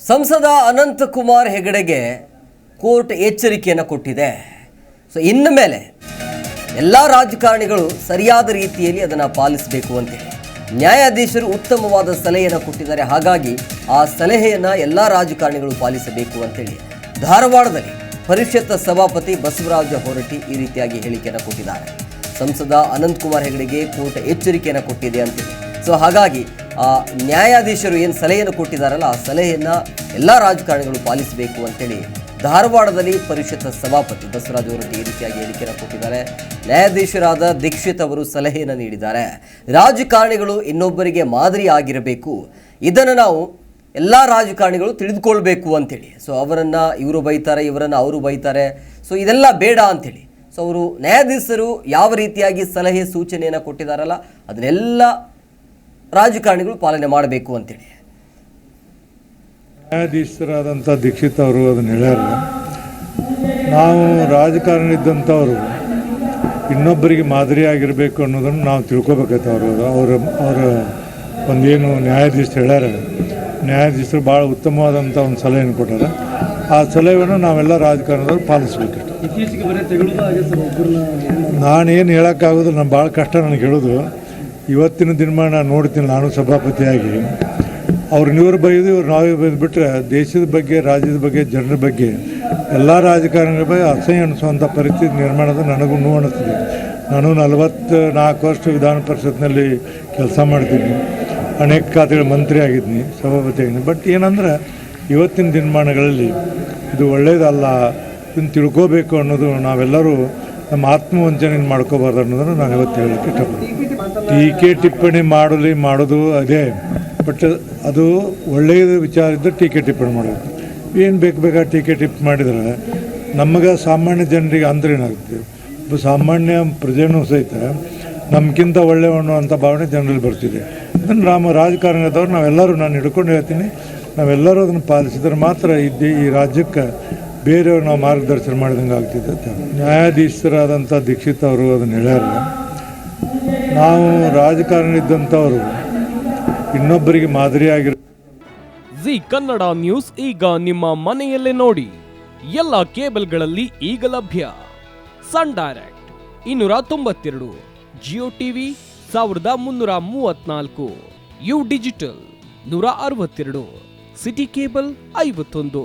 ಸಂಸದ ಅನಂತಕುಮಾರ್ ಹೆಗಡೆಗೆ ಕೋರ್ಟ್ ಎಚ್ಚರಿಕೆಯನ್ನು ಕೊಟ್ಟಿದೆ. ಸೊ ಇನ್ನು ಮೇಲೆ ಎಲ್ಲ ರಾಜಕಾರಣಿಗಳು ಸರಿಯಾದ ರೀತಿಯಲ್ಲಿ ಅದನ್ನು ಪಾಲಿಸಬೇಕು ಅಂತೇಳಿ ನ್ಯಾಯಾಧೀಶರು ಉತ್ತಮವಾದ ಸಲಹೆಯನ್ನು ಕೊಟ್ಟಿದ್ದಾರೆ. ಹಾಗಾಗಿ ಆ ಸಲಹೆಯನ್ನು ಎಲ್ಲ ರಾಜಕಾರಣಿಗಳು ಪಾಲಿಸಬೇಕು ಅಂತೇಳಿ ಧಾರವಾಡದಲ್ಲಿ ಪರಿಷತ್ ಸಭಾಪತಿ ಬಸವರಾಜ ಹೊರಟಿ ಈ ರೀತಿಯಾಗಿ ಹೇಳಿಕೆಯನ್ನು ಕೊಟ್ಟಿದ್ದಾರೆ. ಸಂಸದ ಅನಂತಕುಮಾರ್ ಹೆಗಡೆಗೆ ಕೋರ್ಟ್ ಎಚ್ಚರಿಕೆಯನ್ನು ಕೊಟ್ಟಿದೆ ಅಂತೇಳಿ ಸೊ ಹಾಗಾಗಿ ನ್ಯಾಯಾಧೀಶರು ಏನು ಸಲಹೆಯನ್ನು ಕೊಟ್ಟಿದ್ದಾರಲ್ಲ, ಆ ಸಲಹೆಯನ್ನು ಎಲ್ಲ ರಾಜಕಾರಣಿಗಳು ಪಾಲಿಸಬೇಕು ಅಂತೇಳಿ ಧಾರವಾಡದಲ್ಲಿ ಪರಿಷತ್ ಸಭಾಪತಿ ಬಸವರಾಜ ಅವರು ಈ ರೀತಿಯಾಗಿ ಹೇಳಿಕೆಯನ್ನು ಕೊಟ್ಟಿದ್ದಾರೆ. ನ್ಯಾಯಾಧೀಶರಾದ ದೀಕ್ಷಿತ್ ಅವರು ಸಲಹೆಯನ್ನು ನೀಡಿದ್ದಾರೆ. ರಾಜಕಾರಣಿಗಳು ಇನ್ನೊಬ್ಬರಿಗೆ ಮಾದರಿ ಆಗಿರಬೇಕು. ಇದನ್ನು ನಾವು ಎಲ್ಲ ರಾಜಕಾರಣಿಗಳು ತಿಳಿದುಕೊಳ್ಬೇಕು ಅಂತೇಳಿ. ಸೊ ಅವರನ್ನು ಇವರು ಬೈತಾರೆ, ಇವರನ್ನು ಅವರು ಬೈತಾರೆ. ಸೊ ಇದೆಲ್ಲ ಬೇಡ ಅಂಥೇಳಿ ಸೊ ಅವರು ನ್ಯಾಯಾಧೀಶರು ಯಾವ ರೀತಿಯಾಗಿ ಸಲಹೆ ಸೂಚನೆಯನ್ನು ಕೊಟ್ಟಿದ್ದಾರಲ್ಲ, ಅದನ್ನೆಲ್ಲ ರಾಜಕಾರಣಿಗಳು ಪಾಲನೆ ಮಾಡಬೇಕು ಅಂತೇಳಿ. ನ್ಯಾಯಾಧೀಶರಾದಂಥ ದೀಕ್ಷಿತ್ ಅವರು ಅದನ್ನು ಹೇಳ್ಯಾರ. ನಾವು ರಾಜಕಾರಣ ಇದ್ದಂಥವ್ರು ಇನ್ನೊಬ್ಬರಿಗೆ ಮಾದರಿಯಾಗಿರಬೇಕು ಅನ್ನೋದನ್ನು ನಾವು ತಿಳ್ಕೊಬೇಕಾಯ್ತು ಅವರು. ಅವರ ಅವರ ಒಂದೇನು ನ್ಯಾಯಾಧೀಶರು ಹೇಳ್ಯಾರ. ನ್ಯಾಯಾಧೀಶರು ಭಾಳ ಉತ್ತಮವಾದಂಥ ಒಂದು ಸಲಹೆಯನ್ನು ಕೊಟ್ಟಾರ. ಆ ಸಲಹೆಯನ್ನು ನಾವೆಲ್ಲ ರಾಜಕಾರಣದವ್ರು ಪಾಲಿಸ್ಬೇಕಿತ್ತು. ನಾನೇನು ಹೇಳೋಕ್ಕಾಗೋದು ನಾನು ಭಾಳ ಕಷ್ಟ ನನಗೆ ಹೇಳೋದು. ಇವತ್ತಿನ ದಿನಮಾನ ನೋಡ್ತೀನಿ ನಾನು ಸಭಾಪತಿಯಾಗಿ. ಇವ್ರು ಬೈದು ಇವ್ರು ನಾವೇ ಬೈದು ಬಿಟ್ಟರೆ ದೇಶದ ಬಗ್ಗೆ, ರಾಜ್ಯದ ಬಗ್ಗೆ, ಜನರ ಬಗ್ಗೆ, ಎಲ್ಲ ರಾಜಕಾರಣಿಗಳ ಬಗ್ಗೆ ಅಸಹ್ಯ ಅನಿಸುವಂಥ ಪರಿಸ್ಥಿತಿ ನಿರ್ಮಾಣದ ನನಗೂ ನೋವು ಅನ್ನಿಸ್ತದೆ ನಾನು ನಲವತ್ತು ನಾಲ್ಕು ವರ್ಷ ವಿಧಾನ ಪರಿಷತ್ನಲ್ಲಿ ಕೆಲಸ ಮಾಡ್ತೀನಿ. ಅನೇಕ ಖಾತೆಗಳ ಮಂತ್ರಿ ಆಗಿದ್ದೀನಿ, ಸಭಾಪತಿ ಆಗಿದ್ದೀನಿ. ಬಟ್ ಏನಂದ್ರೆ ಇವತ್ತಿನ ದಿನಮಾನಗಳಲ್ಲಿ ಇದು ಒಳ್ಳೆಯದಲ್ಲ ಇದನ್ನು ತಿಳ್ಕೋಬೇಕು ಅನ್ನೋದು ನಾವೆಲ್ಲರೂ ನಮ್ಮ ಆತ್ಮವಂಚನೆ ಮಾಡ್ಕೋಬಾರ್ದು ಅನ್ನೋದನ್ನು ನಾನು ಇವತ್ತು ಹೇಳೋಕ್ಕೆ ಇಷ್ಟಪಡ್ತೀನಿ. ಟೀಕೆ ಟಿಪ್ಪಣಿ ಮಾಡಲಿ, ಮಾಡೋದು ಅದೇ. ಬಟ್ ಅದು ಒಳ್ಳೆಯದು ವಿಚಾರ ಇದ್ದರೆ ಟೀಕೆ ಟಿಪ್ಪಣಿ ಮಾಡಬೇಕು ಏನು ಬೇಕು ಬೇಕಾದ ಟೀಕೆ ಟಿಪ್ ಮಾಡಿದರೆ ನಮಗೆ ಸಾಮಾನ್ಯ ಜನರಿಗೆ ಅಂದ್ರೇನಾಗುತ್ತೆ ಒಬ್ಬ ಸಾಮಾನ್ಯ ಪ್ರಜೆನೂ ಸಹಿತ ನಮಗಿಂತ ಒಳ್ಳೆಯವನು ಅಂತ ಭಾವನೆ ಜನರಲ್ಲಿ ಬರ್ತಿದೆ. ಅದನ್ನು ರಾಮ ರಾಜಕಾರಣದವ್ರು ನಾವೆಲ್ಲರೂ ನಾನು ಹಿಡ್ಕೊಂಡು ಹೇಳ್ತೀನಿ. ನಾವೆಲ್ಲರೂ ಅದನ್ನು ಪಾಲಿಸಿದ್ರೆ ಮಾತ್ರ ಇದ್ದು ಈ ರಾಜ್ಯಕ್ಕೆ ಬೇರೆಯವ್ರು ನಾವು ಮಾರ್ಗದರ್ಶನ ಮಾಡಿದಂಗೆ ಆಗ್ತಿದೆ ಅಂತ ನ್ಯಾಯಾಧೀಶರಾದಂಥ ದೀಕ್ಷಿತ್ ಅವರು ಅದನ್ನು ಹೇಳ್ಯಾರ. ನಾವು ರಾಜಕಾರಣ ಇದ್ದಂಥವ್ರು ಇನ್ನೊಬ್ಬರಿಗೆ ಮಾದರಿಯಾಗಿರ ಜಿ ಕನ್ನಡ ನ್ಯೂಸ್ ಈಗ ನಿಮ್ಮ ಮನೆಯಲ್ಲೇ ನೋಡಿ. ಎಲ್ಲ ಕೇಬಲ್ಗಳಲ್ಲಿ ಈಗ ಲಭ್ಯ. ಸನ್ ಡೈರೆಕ್ಟ್ ಇನ್ನೂರ ತೊಂಬತ್ತೆರಡು, ಜಿಯೋ ಟಿವಿ ಸಾವಿರದ ಮುನ್ನೂರ ಮೂವತ್ನಾಲ್ಕು ಯು ಡಿಜಿಟಲ್ ನೂರ ಅರವತ್ತೆರಡು, ಸಿಟಿ ಕೇಬಲ್ ಐವತ್ತೊಂದು.